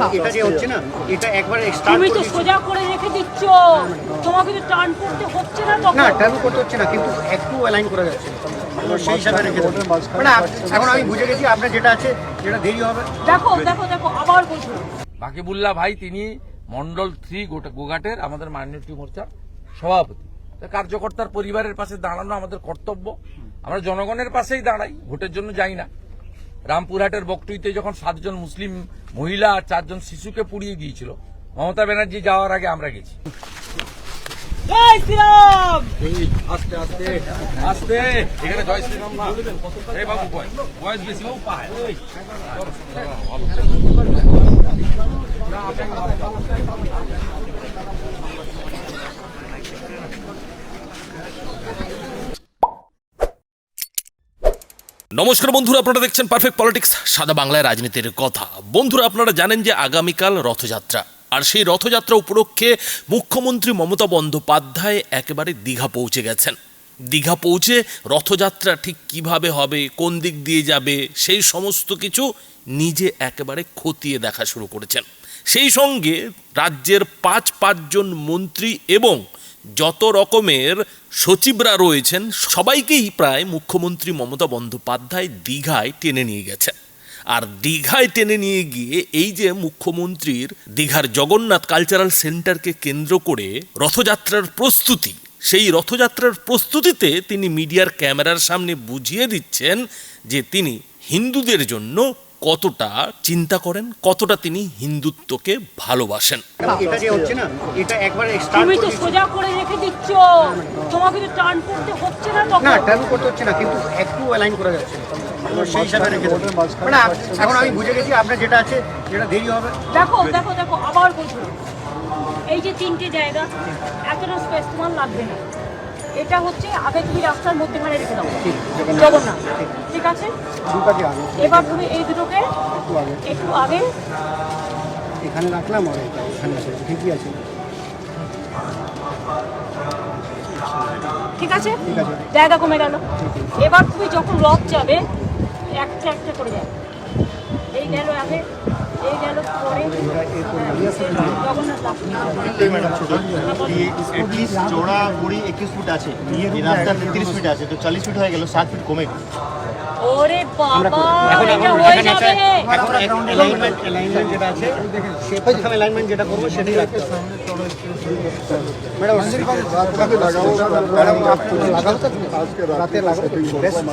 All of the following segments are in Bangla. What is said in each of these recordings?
দেখা এটা যে হচ্ছে না। এটা একবার তুমি তো সোজা করে রেখে দিচ্ছ। তোমাকে তো টার্ন করতে হচ্ছে না তখন। না টার্ন করতে হচ্ছে না কিন্তু একটু অ্যালাইন করা যাচ্ছে। সেই হিসাবে রেখে মানে এখন আমি বুঝে গেছি আপনার যেটা আছে যেটা দেরি হবে। দেখো দেখো দেখো আবার বলছো। বাকিবুল্লাহ ভাই তিনি মন্ডল থ্রি গোঘাটের আমাদের মাইনরিটি মোর্চার সভাপতি। কার্যকর্তার পরিবারের পাশে দাঁড়ানো আমাদের কর্তব্য। আমরা জনগণের পাশেই দাঁড়াই ভোটের জন্য যাই না। রামপুরহাটের বকটুইতে যখন সাতজন মুসলিম মহিলা আর চারজন শিশুকে পুড়িয়ে দিয়েছিল মমতা ব্যানার্জি যাওয়ার আগে আমরা গেছি। জয় শ্রীরাম! আস্তে আস্তে আস্তে। এখানে জয় শ্রীরাম বাবু বয়স বয়স বেশি বাবু পায়। ওই। নমস্কার বন্ধুরা, আপনারা দেখছেন পারফেক্ট পলিটিক্স সাদা বাংলায় রাজনীতির কথা। বন্ধুরা, আপনারা জানেন যে আগামীকাল রথযাত্রা, আর সেই রথযাত্রা উপলক্ষে মুখ্যমন্ত্রী মমতা বন্দ্যোপাধ্যায় একেবারে দীঘা পৌঁছে গেছেন। দীঘা পৌঁছে রথযাত্রা ঠিক কীভাবে হবে, কোন দিক দিয়ে যাবে, সেই সমস্ত কিছু নিজে একেবারে খতিয়ে দেখা শুরু করেছেন। সেই সঙ্গে রাজ্যের পাঁচ পাঁচজন মন্ত্রী এবং যত রকমের সচিবরা রয়েছেন, সবাইকেই প্রায় মুখ্যমন্ত্রী মমতা বন্দ্যোপাধ্যায় দীঘায় টেনে নিয়ে গেছেন আর দীঘায় টেনে নিয়ে গিয়ে এই যে মুখ্যমন্ত্রীর দীঘার জগন্নাথ কালচারাল সেন্টারকে কেন্দ্র করে রথযাত্রার প্রস্তুতি, সেই রথযাত্রার প্রস্তুতিতে তিনি মিডিয়ার ক্যামেরার সামনে বুঝিয়ে দিচ্ছেন যে তিনি হিন্দুদের জন্য কতটা চিন্তা করেন কতটা তিনি হিন্দুত্বকে ভালোবাসেন? এটা যে হচ্ছে না এটা একবার তুমি তো সোজা করে রেখে দিচ্ছ। তোমাকে তো টার্ন করতে হচ্ছে না করতে হচ্ছে না কিন্তু একটু অ্যালাইন করা যাচ্ছে। সেই হিসাবে রেখে। মানে এখন আমি বুঝে গেছি আপনার যেটা আছে যেটা দেরি হবে। দেখো দেখো দেখো আবার বলছো। এই যে তিনটে জায়গা এতটা স্পেস তোমার লাগবে না। এটা হচ্ছে আগে তুমি রাস্তার মধ্যেখানে রেখে দাও। জগন্নাথ। ঠিক। আছে? এবার তুমি এই দুটোকে একটু আগে। এখানে রাখলাম আর এখানে আছে। ঠিকই আছে। ঠিক আছে? ঠিক আছে। জায়গা কমে গেল। এবার তুমি যখন রথ যাবে একটা একটা করে যাবে। এই গেল আগে। চৌড়া মুড়ি একুশ ফুট আছে। এই রাস্তা তিরিশ ফিট আছে, তো চল্লিশ ফিট হয়ে গেল সাত ফিট কমে। ওরে বাবা এটা হয়ে যাবে। এখন অ্যালাইনমেন্ট অ্যালাইনমেন্ট যেটা আছে সে প্রথম অ্যালাইনমেন্ট যেটা করব সেটাই রাখতে হবে। ম্যাডাম ম্যাডাম লাগাও তো রাতে লাগাও বেস্ট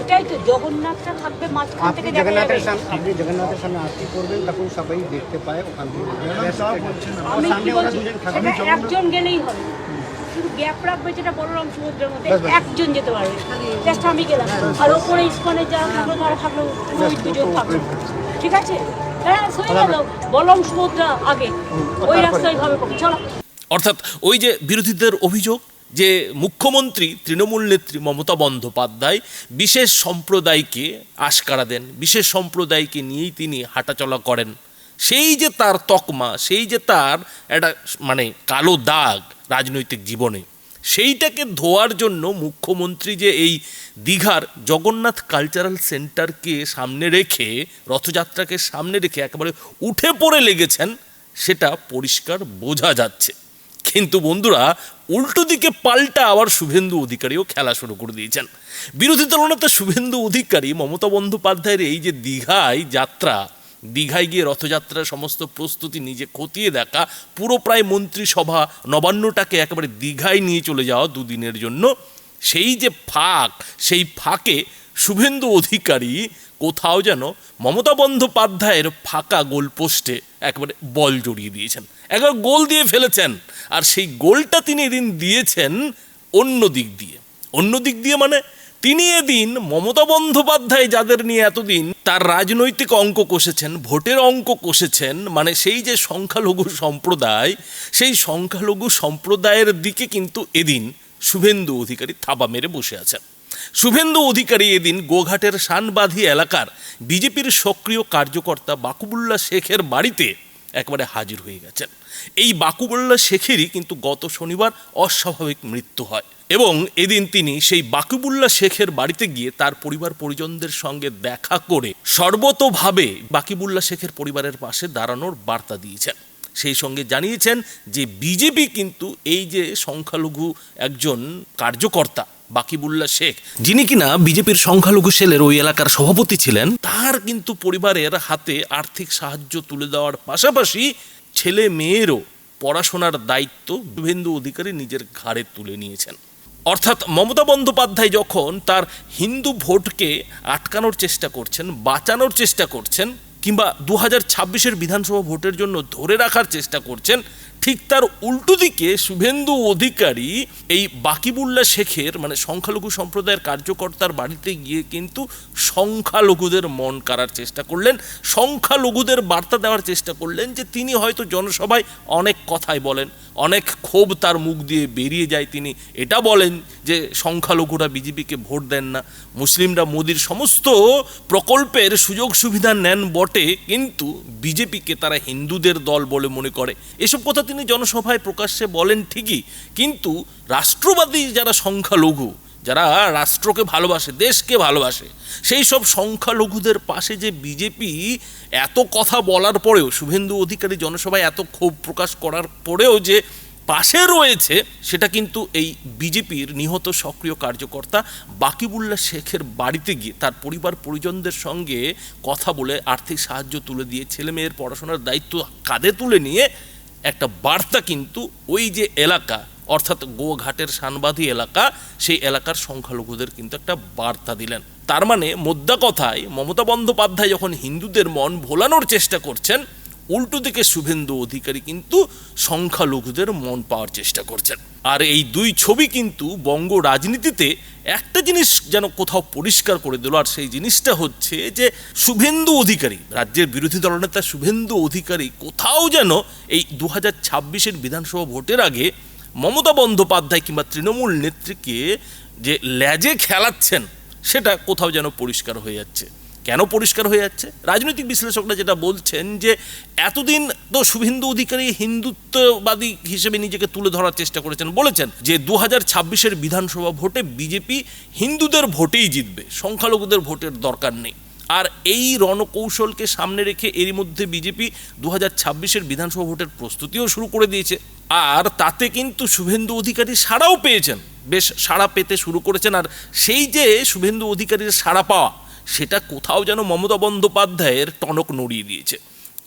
এটাই তো জগন্নাথটা থাকবে মাঝখান আপনি থেকে জগন্নাথের সামনে আপনি জগন্নাথের সামনে আরতি করবেন তখন সবাই দেখতে পায় ওখান থেকে। আমি কি বলছি? একজন গেলেই হবে। গ্যাপ রাখবে যেটা বলরাম সমুদ্রের মধ্যে একজন যেতে পারবে। জাস্ট আমি গেলাম। আর ওপরে ইস্কনে যারা থাকল তারা থাকল ওই দুজন থাকল। ঠিক আছে? হ্যাঁ সই গেল। বলরাম সমুদ্র আগে। ওই রাস্তায় হবে চলো। অর্থাৎ ওই যে বিরোধীদের অভিযোগ যে মুখ্যমন্ত্রী তৃণমূল নেত্রী মমতা বন্দ্যোপাধ্যায় বিশেষ সম্প্রদায়কে আশকারা দেন বিশেষ সম্প্রদায়কে নিয়েই তিনি হাঁটাচলা করেন। সেই যে তার তকমা সেই যে তার একটা মানে কালো দাগ রাজনৈতিক জীবনে। সেইটাকে ধোয়ার জন্য মুখ্যমন্ত্রী যে এই দীঘার জগন্নাথ কালচারাল সেন্টারকে সামনে রেখে, রথযাত্রাকে সামনে রেখে একেবারে উঠে পড়ে লেগেছেন, সেটা পরিষ্কার বোঝা যাচ্ছে। কিন্তু বন্ধুরা, উল্টো দিকে পাল্টা আবার শুভেন্দু অধিকারীও খেলা শুরু করে দিয়েছেন। বিরোধী দলনেতা শুভেন্দু অধিকারী মমতা বন্দ্যোপাধ্যায়ের এই যে দীঘায় যাত্রা দীঘায় গিয়ে রথযাত্রার সমস্ত প্রস্তুতি নিজে খতিয়ে দেখা, পুরো প্রায় মন্ত্রিসভা নবান্নটাকে একেবারে দীঘায় নিয়ে চলে যাওয়া দুদিনের জন্য। সেই যে ফাঁক, সেই ফাঁকে শুভেন্দু অধিকারী কোথাও যেন মমতা বন্দ্যোপাধ্যায়ের ফাঁকা গোলপোস্টে একেবারে বল জড়িয়ে দিয়েছেন। একবার গোল দিয়ে ফেলেছেন, আর সেই গোলটা তিনি এদিন দিয়েছেন অন্য দিক দিয়ে। অন্য দিক দিয়ে মানে তিনি এদিন মমতা বন্দ্যোপাধ্যায় যাদের নিয়ে এতদিন তার রাজনৈতিক অঙ্ক কষেছেন, ভোটের অঙ্ক কষেছেন মানে সেই যে সংখ্যালঘু সম্প্রদায়, সেই সংখ্যালঘু সম্প্রদায়ের দিকে কিন্তু এদিন শুভেন্দু অধিকারী থাবা মেরে বসে আছেন। শুভেন্দু অধিকারী এদিন গোঘাটের শানবাঁধি এলাকার বিজেপির সক্রিয় কার্যকর্তা বাকুবুল্লাহ শেখের বাড়িতে একেবারে হাজির হয়ে গেছেন। এই বাকুবুল্লাহ শেখেরই কিন্তু গত শনিবার অস্বাভাবিক মৃত্যু হয়। এবং এদিন তিনি সেই বাকিবুল্লাহ শেখের বাড়িতে গিয়ে তার পরিবার পরিজনদের সঙ্গে দেখা করে সর্বতোভাবে বাকিবুল্লাহ শেখের পরিবারের পাশে দাঁড়ানোর বার্তা দিয়েছেন। সেই সঙ্গে জানিয়েছেন যে বিজেপি কিন্তু এই যে সংখ্যালঘু একজন কার্যকর্তা বাকিবুল্লাহ শেখ, যিনি কিনা বিজেপির সংখ্যালঘু সেলের ওই এলাকার সভাপতি ছিলেন, তার কিন্তু পরিবারের হাতে আর্থিক সাহায্য তুলে দেওয়ার পাশাপাশি ছেলে মেয়েরও পড়াশোনার দায়িত্ব শুভেন্দু অধিকারী নিজের ঘাড়ে তুলে নিয়েছেন। অর্থাৎ মমতা বন্দ্যোপাধ্যায় যখন তার হিন্দু ভোটকে আটকানোর চেষ্টা করছেন, বাঁচানোর চেষ্টা করছেন, কিংবা দু হাজার বিধানসভা ভোটের জন্য ধরে রাখার চেষ্টা করছেন ঠিক তার উল্টো দিকে শুভেন্দু অধিকারী এই বাকিবুল্লাহ শেখের মানে সংখ্যালঘু সম্প্রদায়ের কার্যকর্তার বাড়িতে গিয়ে কিন্তু সংখ্যালঘুদের মন কাড়ার চেষ্টা করলেন। সংখ্যালঘুদের বার্তা দেওয়ার চেষ্টা করলেন যে তিনি হয়তো জনসভায় অনেক কথাই বলেন, অনেক ক্ষোভ তার মুখ দিয়ে বেরিয়ে যায় তিনি। এটা বলেন যে সংখ্যালঘুরা বিজেপিকে ভোট দেন না। মুসলিমরা মোদির সমস্ত প্রকল্পের সুযোগ সুবিধা নেন বটে, কিন্তু বিজেপিকে তারা হিন্দুদের দল বলে মনে করে। এসব কথা তিনি জনসভায় প্রকাশ্যে বলেন ঠিকই, কিন্তু রাষ্ট্রবাদী যারা সংখ্যালঘু, যারা রাষ্ট্রকে ভালোবাসে, দেশকে ভালোবাসে, সেই সব সংখ্যালঘুদের পাশে যে বিজেপি এত কথা বলার পরেও, শুভেন্দু অধিকারী জনসভায় এত ক্ষোভ প্রকাশ করার পরেও যে পাশে রয়েছে, সেটা কিন্তু এই বিজেপির নিহত সক্রিয় কার্যকর্তা বাকিবুল্লাহ শেখের বাড়িতে গিয়ে, তার পরিবার পরিজনদের সঙ্গে কথা বলে আর্থিক সাহায্য তুলে দিয়ে ছেলে মেয়ের পড়াশোনার দায়িত্ব কাঁধে তুলে নিয়ে একটা বার্তা কিন্তু ওই যে এলাকা, অর্থাৎ গোঘাটের সানবাদী এলাকা, সেই এলাকার সংখ্যালঘুদের কিন্তু একটা বার্তা দিলেন। তার মানে মোদ্দা কথায় মমতা বন্দ্যোপাধ্যায় যখন হিন্দুদের মন ভোলানোর চেষ্টা করছেন উল্টো দিকে শুভেন্দু অধিকারী কিন্তু সংখ্যালঘুদের মন পাওয়ার চেষ্টা করছেন। আর এই দুই ছবি কিন্তু বঙ্গ রাজনীতিতে একটা জিনিস যেন কোথাও পরিষ্কার করে দিল, আর সেই জিনিসটা হচ্ছে যে শুভেন্দু অধিকারী, রাজ্যের বিরোধী দলনেতা শুভেন্দু অধিকারী কোথাও যেন এই দু হাজার ছাব্বিশের বিধানসভা ভোটের আগে মমতা বন্দ্যোপাধ্যায় কিংবা তৃণমূল নেত্রীকে যে ল্যাজে খেলাচ্ছেন, সেটা কোথাও যেন পরিষ্কার হয়ে যাচ্ছে। কেন পরিষ্কার হয়ে যাচ্ছে? রাজনৈতিক বিশ্লেষকরা যেটা বলছেন যে, এতদিন তো শুভেন্দু অধিকারী হিন্দুত্ববাদী হিসেবে নিজেকে তুলে ধরার চেষ্টা করেছেন। বলেছেন যে দু হাজার ছাব্বিশের বিধানসভা ভোটে বিজেপি হিন্দুদের ভোটেই জিতবে। সংখ্যালঘুদের ভোটের দরকার নেই। আর এই রণকৌশলকে সামনে রেখে এরই মধ্যে বিজেপি দু হাজার ছাব্বিশের বিধানসভা ভোটের প্রস্তুতিও শুরু করে দিয়েছে। আর তাতে কিন্তু শুভেন্দু অধিকারী সাড়াও পেয়েছেন। বেশ সাড়া পেতে শুরু করেছেন। আর সেই যে শুভেন্দু অধিকারীর সাড়া পাওয়া সেটা কোথাও যেন মমতা বন্দ্যোপাধ্যায়ের টনক নড়িয়ে দিয়েছে।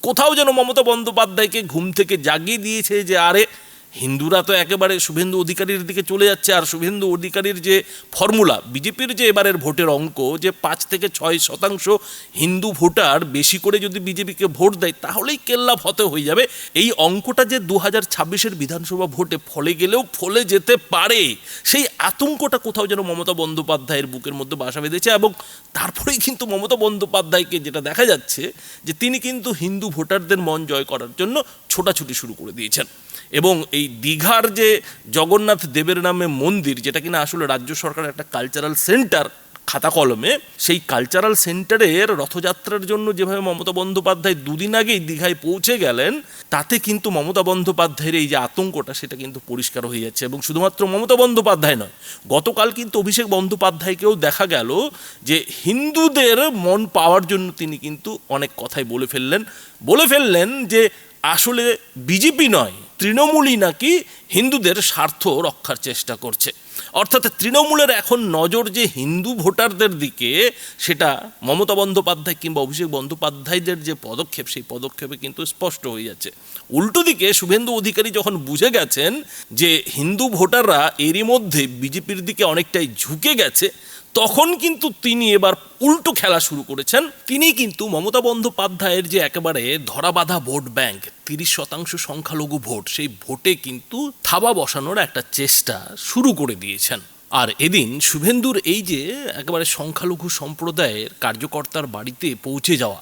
কোথাও যেন মমতা বন্দ্যোপাধ্যায়কে ঘুম থেকে জাগিয়ে দিয়েছে যে, আরে হিন্দুরা তো একেবারে শুভেন্দু অধিকারীর দিকে চলে যাচ্ছে, আর শুভেন্দু অধিকারীর যে ফর্মুলা, বিজেপির যে এবারের ভোটের অঙ্ক, যে পাঁচ থেকে ছয় শতাংশ হিন্দু ভোটার বেশি করে যদি বিজেপিকে ভোট দেয়, তাহলেই কেল্লা ফতে হয়ে যাবে। এই অঙ্কটা যে দু হাজার ছাব্বিশের বিধানসভা ভোটে ফলে গেলেও ফলে যেতে পারে। সেই আতঙ্কটা কোথাও যেন মমতা বন্দ্যোপাধ্যায়ের বুকের মধ্যে বাসা বেঁধেছে, এবং তারপরেই কিন্তু মমতা বন্দ্যোপাধ্যায়কে যেটা দেখা যাচ্ছে, যে তিনি কিন্তু হিন্দু ভোটারদের মন জয় করার জন্য ছোটাছুটি শুরু করে দিয়েছেন। এবং এই দীঘার যে জগন্নাথ দেবের নামে মন্দির, যেটা কিনা আসলে রাজ্য সরকারের একটা কালচারাল সেন্টার খাতা কলমে সেই কালচারাল সেন্টারের রথযাত্রার জন্য যেভাবে মমতা বন্দ্যোপাধ্যায় দুদিন আগেই দীঘায় পৌঁছে গেলেন, তাতে কিন্তু মমতা বন্দ্যোপাধ্যায়ের এই যে আতঙ্কটা সেটা কিন্তু পরিষ্কার হয়ে যাচ্ছে। এবং শুধুমাত্র মমতা বন্দ্যোপাধ্যায় নয়, গতকাল কিন্তু অভিষেক বন্দ্যোপাধ্যায়কেও দেখা গেল যে হিন্দুদের মন পাওয়ার জন্য তিনি কিন্তু অনেক কথাই বলে ফেললেন। বলে ফেললেন যে আসলে বিজেপি নয়, তৃণমূলই নাকি হিন্দুদের স্বার্থ রক্ষার চেষ্টা করছে। অর্থাৎ তৃণমূলের এখন নজর যে হিন্দু ভোটারদের দিকে, সেটা মমতা বন্দ্যোপাধ্যায় কিংবা অভিষেক বন্দ্যোপাধ্যায়দের যে পদক্ষেপ, সেই পদক্ষেপে কিন্তু স্পষ্ট হয়ে যাচ্ছে। উল্টো দিকে শুভেন্দু অধিকারী যখন বুঝে গেছেন যে হিন্দু ভোটাররা এরই মধ্যে বিজেপির দিকে অনেকটাই ঝুঁকে গেছে তখন কিন্তু তিনি এবার উল্টো খেলা শুরু করেছেন। তিনি কিন্তু মমতা বন্দ্যোপাধ্যায়ের যে একেবারে ধরাবাধা ভোট ব্যাংক, তিরিশ শতাংশ সংখ্যালঘু ভোট, সেই ভোটে কিন্তু থাবা বসানোর একটা চেষ্টা শুরু করে দিয়েছেন। আর এদিন শুভেন্দুর এই যে একেবারে সংখ্যালঘু সম্প্রদায়ের কার্যকর্তার বাড়িতে পৌঁছে যাওয়া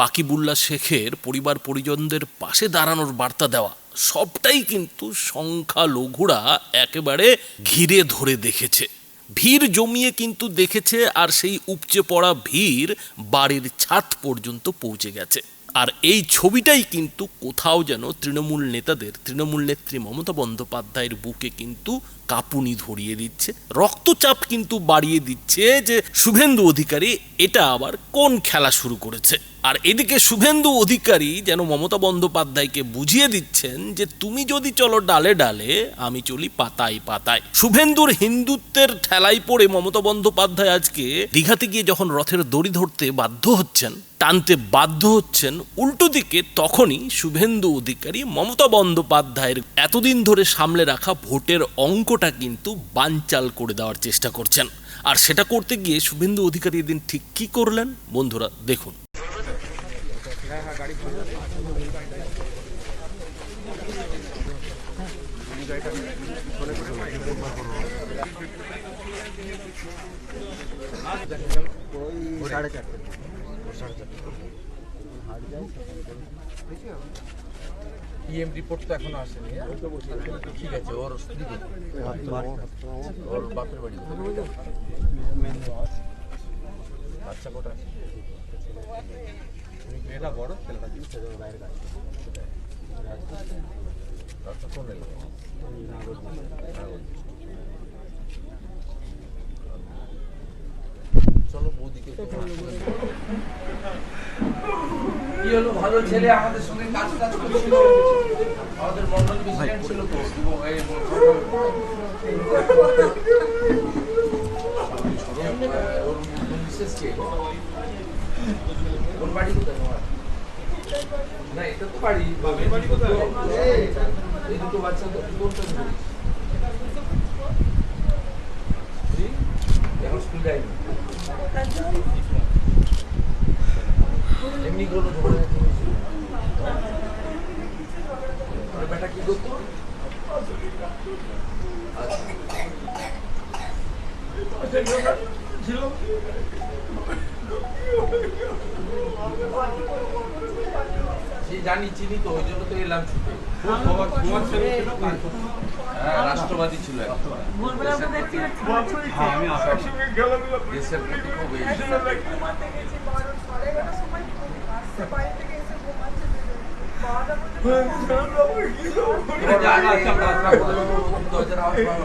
বাকিবুল্লাহ শেখের পরিবার পরিজনদের পাশে দাঁড়ানোর বার্তা দেওয়া, সবটাই কিন্তু সংখ্যালঘুরা একেবারে ঘিরে ধরে দেখেছে। ভিড় জমিয়ে কিন্তু দেখেছে আর সেই উপচে পড়া ভিড় বাড়ির ছাদ পর্যন্ত পৌঁছে গেছে। আর এই ছবিটাই কিন্তু কোথাও যেন তৃণমূল নেতাদের, তৃণমূল নেত্রী মমতা বন্দ্যোপাধ্যায়ের বুকে কিন্তু কাঁপুনি ধরিয়ে দিচ্ছে। রক্তচাপ কিন্তু বাড়িয়ে দিচ্ছে যে শুভেন্দু অধিকারী এটা আবার কোন খেলা শুরু করেছে? আর এদিকে শুভেন্দু অধিকারী যেন মমতা বন্দ্যোপাধ্যায়কে বুঝিয়ে দিচ্ছেন যে তুমি যদি চলো ডালে ডালে, আমি চলি পাতায় পাতায়। শুভেন্দুর হিন্দুত্বের ঠেলাই পড়ে মমতা বন্দ্যোপাধ্যায় আজকে দীঘাতে গিয়ে যখন রথের দড়ি ধরতে বাধ্য হচ্ছেন, টানতে বাধ্য হচ্ছেন, উল্টো দিকে তখনই শুভেন্দু অধিকারী মমতা বন্দ্যোপাধ্যায়ের এতদিন ধরে সামলে রাখা ভোটের অঙ্কটা কিন্তু বানচাল করে দেওয়ার চেষ্টা করছেন। আর সেটা করতে গিয়ে শুভেন্দু অধিকারী এদিন ঠিক কী করলেন? বন্ধুরা, দেখুন। সাড়ে চারটে ইএম রিপোর্ট তো এখনও আসেনি হ্যাঁ? ঠিক আছে, ওর স্ত্রী কোথায়? ওর বাপের বাড়ি কোথায়? বাচ্চা কোটা মেয়েটা বড় ছেলেটা বাইরে কাজ কোন এলাকা? চলো বৌদিকে কি হলো? ভালো ছেলে আমাদের সঙ্গে কাজ কাজ করছিল। আমাদের মন্ডল প্রেসিডেন্ট ছিল তো। ওর মিসেস কে? কোন বাড়ি কোথায় না এটা তো বাড়ি বাড়ি কোথায় এই দুটো বাচ্চা তো কোনটা এখন স্কুল যায়নি এমনি কি করতো জানি চিনি তো ওই জন্য তো এলাম ছুটে। হ্যাঁ রাষ্ট্রবাদী ছিল দেশের প্রতি খুব দরজার আওয়াজ পাবো।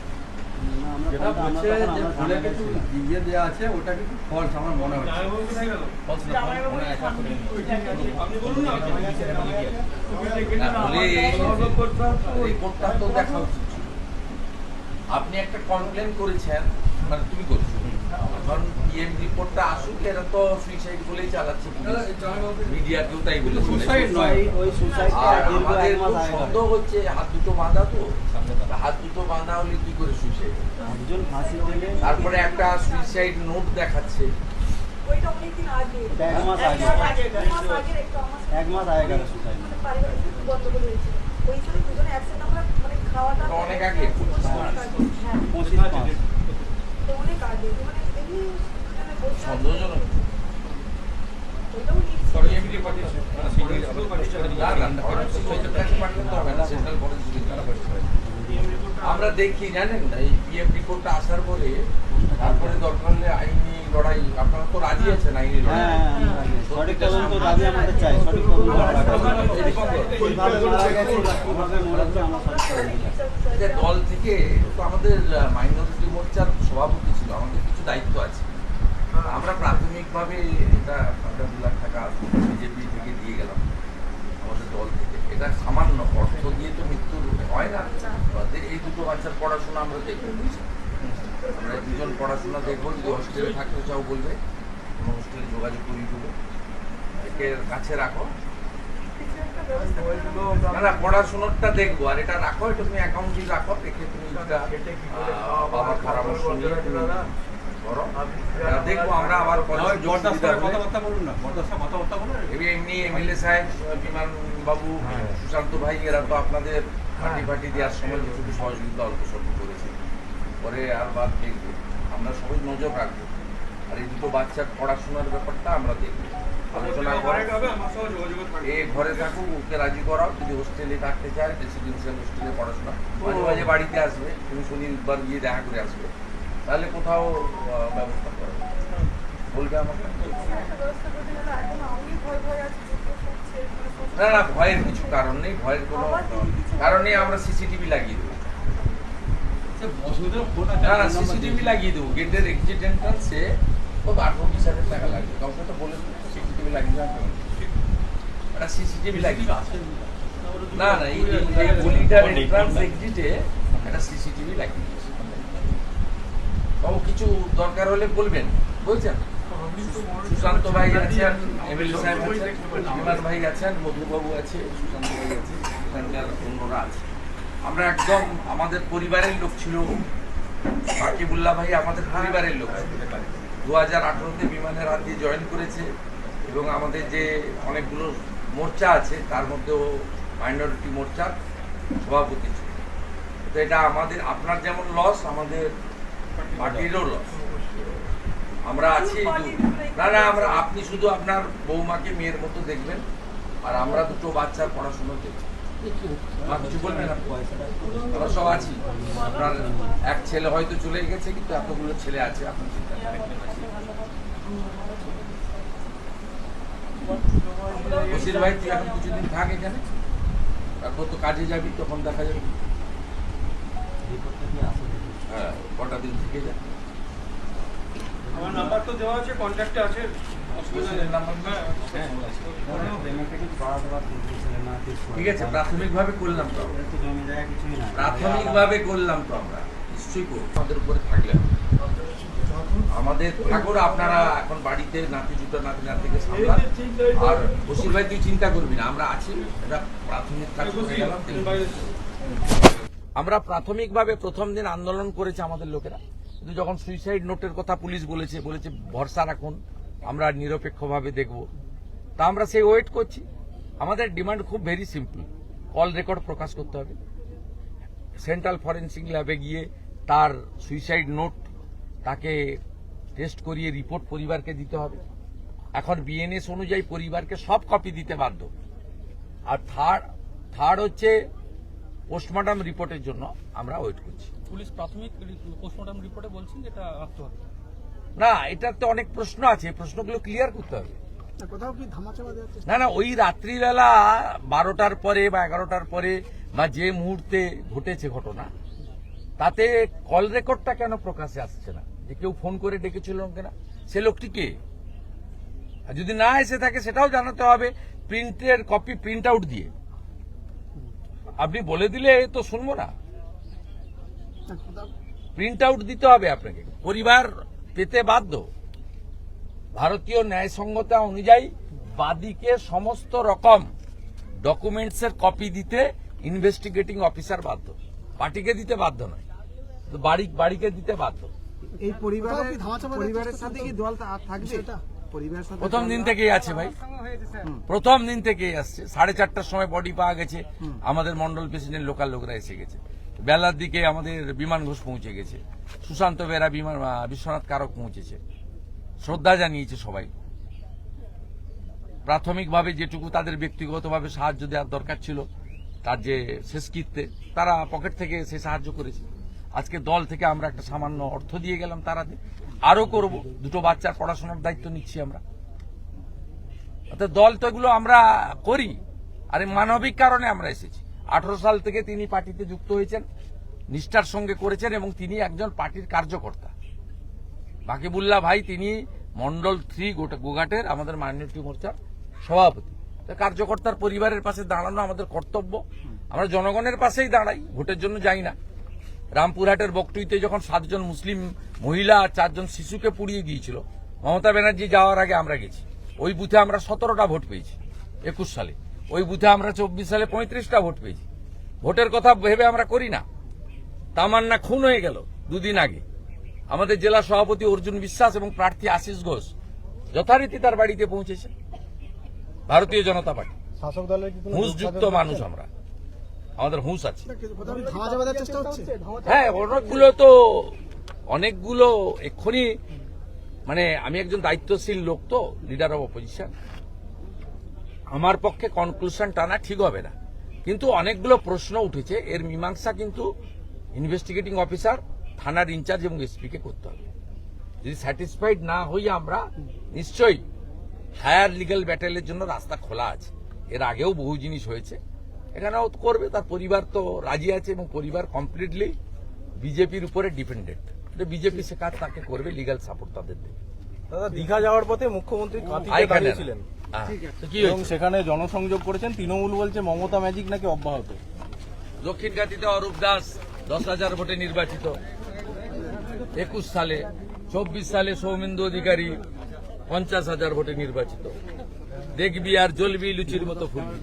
যেটা বলছে যে ফোনে কিছু ইয়ে দেওয়া আছে ওটা কিন্তু ফলস আমার মনে হচ্ছে। বলে ছিল। আপনি একটা কমপ্লেন করেছেন মানে তুমি করছ। কারণ পিএম রিপোর্টটা আসুক এরা তো সুইসাইড বলেই চালাচ্ছে মিডিয়া কেউ তাই বলেছে। সুসাইড নয় আর আমাদের সন্দেহ হচ্ছে হাত দুটো বাঁধা তো। হাত দুটো বাঁধা হলে কি করে সুইসাইড একজন ফাঁসি দিলে তারপরে একটা সুইসাইড নোট দেখাচ্ছে। ওইটা অনেকদিন আগে। এক মাস আগে। এক মাস আগে, এক মাস মাস আগে গেল সুসাইড মানে গন্ডগোল হয়েছিল ওই হিসাবে দুজনে একসাথে আমরা মানে খাওয়াটা ওটা অনেক আগে। হ্যাঁ পঁচিশ পাঁচ তো অনেক আগে মানে এমনি সন্দেহজনক। ওইটাও লিখছি না, না, forensic ওইটাকে পাঠাতে আমরা দেখি জানেন? না এই পিএম রিপোর্টটা আসার পরে তারপরে দরকার হলে আইনি লড়াই আপনারা তো রাজি আছেন আইনি লড়াই হ্যাঁ সঠিক তদন্ত দাবি আমাদের চাই। সঠিক তদন্ত কীভাবে মারা গেছে আমাদের মনে হচ্ছে আমরা সঠিক তদন্ত চাই। যে দল থেকে তো আমাদের মাইনরিটি মোর্চার সভাপতি ছিল। আমাদের কিছু দায়িত্ব আছে। আমরা প্রাথমিকভাবে এটা একটা দু লাখ টাকা বিজেপি থেকে দিয়ে গেলাম আমাদের দল থেকে এটা সামান্য অর্থ দিয়ে তো মৃত্যুর হয় না। তাদের এই দুটো বাচ্চার পড়াশোনা আমরা দেখব। আমরা দুজন পড়াশোনা দেখব যদি হস্টেলে থাকতে চাও বলবে কোনো হোস্টেলে যোগাযোগ করিয়ে দেবো। একে কাছে রাখো। না না পড়াশোনাটা দেখব। আর এটা রাখো এটা তুমি অ্যাকাউন্টে রাখো রেখে তুমি বাবার পরামর্শ নিয়ে করো দেখব আমরা আবার পরে সুযোগ সুবিধা হলে- এমনি এমনি এমএলএ সাহেব বিমান বাবু সুশান্ত ভাই এরা তো আপনাদের পার্টি ফাটি দেওয়ার সময় কিছু সহযোগিতা অল্প স্বল্প করেছে। পরে আর বাদ দেখব আমরা সবাই নজর রাখব। আর এই দুটো বাচ্চার পড়াশোনার ব্যাপারটা আমরা দেখব। আলোচনা এ ঘরে থাকুক ওকে রাজি করাও যদি হোস্টেলে থাকতে চায় রেসিডেন্সিয়াল হোস্টেলে পড়াশোনা। মাঝে মাঝে বাড়িতে আসবে তুমি শনিবার গিয়ে দেখা করে আসবে। তাহলে কোথাও ব্যবস্থা করে। বলবে আমাকে? না না ভয়ের কিছু কারণ নেই ভয়ের কোনো কারণ নেই আমরা সিসিটিভি লাগিয়ে দেবো। না না সিসিটিভি লাগিয়ে দেবো। গেটের এক্সিট এন্ট্রান্সে তো আঠারো বিশ হাজার টাকা লাগবে। কাউকে তো বলে সিসিটিভি লাগিয়ে দেওয়া হবে। একটা সিসিটিভি লাগিয়ে দেবো। না না এই এই গলিটার এন্ট্রান্স এক্সিটে একটা সিসিটিভি লাগিয়ে বাবু, কিছু দরকার হলে বলবেন। বলছেন? সুশান্ত ভাই আছেন, এমএলএ সাহেব আছেন ভাই আছেন, মধুবাবু আছে, সুশান্ত ভাই আছে, এখানকার অন্যরা আছে। আমরা একদম আমাদের পরিবারের লোক ছিল। বাকিবুল্লাহ ভাই আমাদের পরিবারের লোক দু হাজার আঠারোতে বিমানের হাত দিয়ে জয়েন করেছে এবং আমাদের যে অনেকগুলো মোর্চা আছে, তার মধ্যেও মাইনরিটি মোর্চার সভাপতি ছিল। তো এটা আমাদের, আপনার যেমন লস আমাদের পার্টিরও লস। আমরা আছি না না আমরা আপনি শুধু আপনার বৌমাকে মেয়ের মতো দেখবেন আর আমরা দুটো বাচ্চার পড়াশোনা দেখছি কিছু বলবেন আমরা সব আছি। আপনার এক ছেলে হয়তো চলে গেছে কিন্তু এতগুলো ছেলে আছে আপনার চিন্তা বসির ভাই তুই এখন কিছুদিন থাক এখানে। তারপর তো কাজে যাবি তখন দেখা যাবে। হ্যাঁ কটা দিন থেকে যা আমার নাম্বার তো দেওয়া আছে কন্ট্যাক্টে আছে হ্যাঁ ঠিক আছে প্রাথমিকভাবে করলাম তো প্রাথমিকভাবে করলাম তো আমরা নিশ্চয়ই করব। আমাদের উপরে থাকলে। আমাদের ঠাকুর আপনারা এখন বাড়িতে নাতি জুটো নাতি নাতিকে সামলান। আর বসির ভাই তুই চিন্তা করবি না আমরা আছি। এটা প্রাথমিক কাজ করে গেলাম আমরা প্রাথমিকভাবে প্রথম দিন আন্দোলন করেছে আমাদের লোকেরা। কিন্তু যখন সুইসাইড নোটের কথা পুলিশ বলেছে বলেছে ভরসা রাখুন, আমরা নিরপেক্ষভাবে দেখব। তা আমরা সেই ওয়েট করছি। আমাদের ডিমান্ড খুব ভেরি সিম্পল কল রেকর্ড প্রকাশ করতে হবে। সেন্ট্রাল ফরেন্সিক ল্যাবে গিয়ে তার সুইসাইড নোট তাকে টেস্ট করিয়ে রিপোর্ট পরিবারকে দিতে হবে। এখন বিএনএস অনুযায়ী পরিবারকে সব কপি দিতে বাধ্য। আর থার্ড থার্ড হচ্ছে পোস্টমর্টম রিপোর্টের জন্য আমরা ওয়েট করছি। পুলিশ প্রাথমিক পোস্টমর্টম রিপোর্টে বলছেন যে এটা আত্মহত্যা। না এটার তো অনেক প্রশ্ন আছে প্রশ্নগুলো ক্লিয়ার করতে হবে। কোথাও কি ধামাচাপা দেওয়ার চেষ্টা? না না ওই রাত্রিবেলা বারোটার পরে বা এগারোটার পরে বা যে মুহূর্তে ঘটেছে ঘটনা তাতে কল রেকর্ডটা কেন প্রকাশে আসছে না? যে কেউ ফোন করে ডেকেছিল কিনা সে লোকটি কে? আর যদি না এসে থাকে সেটাও জানাতে হবে প্রিন্টের কপি প্রিন্ট আউট দিয়ে। আপনি বলে দিলে তো শুনব না। প্রিন্ট আউট দিতে হবে আপনাকে। পরিবার পেতে বাধ্য। ভারতীয় ন্যায় ন্যায়সঙ্গতা অনুযায়ী বাদীকে সমস্ত রকম ডকুমেন্টসের কপি দিতে ইনভেস্টিগেটিং অফিসার বাধ্য। পার্টিকে দিতে বাধ্য নয়। তো বাড়ি বাড়িকে দিতে বাধ্য। এই পরিবারের পরিবারের সাথে কি দল থাকবে? পরিবারের সাথে প্রথম দিন থেকেই আছে ভাই। প্রথম দিন থেকেই আসছে। সাড়ে চারটার সময় বডি পাওয়া গেছে। আমাদের মন্ডল প্রেসিডেন্ট লোকাল লোকরা এসে গেছে। বেলার দিকে আমাদের বিমান ঘোষ পৌঁছে গেছে। সুশান্ত বেরা বিমান আহ, বিশ্বনাথ কারক পৌঁছেছে। শ্রদ্ধা জানিয়েছে সবাই। প্রাথমিকভাবে যেটুকু তাদের ব্যক্তিগতভাবে সাহায্য দেওয়ার দরকার ছিল তার যে শেষকৃত্যে তারা পকেট থেকে সে সাহায্য করেছে। আজকে দল থেকে আমরা একটা সামান্য অর্থ দিয়ে গেলাম তারাতে। আরও করব। দুটো বাচ্চার পড়াশোনার দায়িত্ব নিচ্ছি আমরা। অর্থাৎ দল তো এগুলো আমরা করি। আর মানবিক কারণে আমরা এসেছি। আঠারো সাল থেকে তিনি পার্টিতে যুক্ত হয়েছেন, নিষ্ঠার সঙ্গে করেছেন এবং তিনি একজন পার্টির কার্যকর্তা। বাকিবুল্লাহ ভাই, তিনি মন্ডল থ্রি গোঘাটের আমাদের মাইনরিটি মোর্চার সভাপতি। কার্যকর্তার পরিবারের পাশে দাঁড়ানো আমাদের কর্তব্য। আমরা জনগণের পাশেই দাঁড়াই, ভোটের জন্য যাই না। রামপুরহাটের বকটুইতে যখন সাতজন মুসলিম মহিলা আর চারজন শিশুকে পুড়িয়ে গিয়েছিল মমতা ব্যানার্জি যাওয়ার আগে আমরা গেছি। ওই বুথে আমরা সতেরোটা ভোট পেয়েছি একুশ সালে। ওই বুথে আমরা চব্বিশ সালে পঁয়ত্রিশটা ভোট পেয়েছি। ভোটের কথা ভেবে আমরা করি না। তামান্না খুন হয়ে গেল দুদিন আগে। আমাদের জেলা সভাপতি অর্জুন বিশ্বাস এবং প্রার্থী আশিস ঘোষ যথারীতি তার বাড়িতে পৌঁছেছে ভারতীয় জনতা পার্টি। শাসক দলের কি মানুষ আমরা। আমাদের হুঁশ আছে। হ্যাঁ অনেকগুলো তো অনেকগুলো এক্ষুনি মানে আমি একজন দায়িত্বশীল লোক তো লিডার অফ অপোজিশন আমার পক্ষে কনক্লুশন টানা ঠিক হবে না। কিন্তু অনেকগুলো প্রশ্ন উঠেছে এর মীমাংসা কিন্তু ইনভেস্টিগেটিং অফিসার থানার ইনচার্জ এবং এসপিকে করতে হবে। যদি স্যাটিসফাইড না হই আমরা নিশ্চয়ই হায়ার লিগ্যাল ব্যাটেলের জন্য রাস্তা খোলা আছে। এর আগেও বহু জিনিস হয়েছে। এখানেও করবে তার পরিবার তো রাজি আছে এবং পরিবার কমপ্লিটলি বিজেপির উপরে ডিপেন্ডেন্ট বিজেপি সে কাজ তাকে করবে লিগ্যাল সাপোর্ট তাদের দেবে দাদা দীঘা যাওয়ার পথে মুখ্যমন্ত্রী কাঁথিতে দাঁড়িয়েছিলেন। কি এবং সেখানে জনসংযোগ করেছেন তৃণমূল বলছে মমতা ম্যাজিক নাকি অব্যাহত। দক্ষিণ কাতিতে অরূপ দাস দশ হাজার ভোটে নির্বাচিত। একুশ সালে চব্বিশ সালে সৌমেন্দু অধিকারী পঞ্চাশ হাজার ভোটে নির্বাচিত। দেখবি আর জ্বলবি লুচির মতো ফুলবি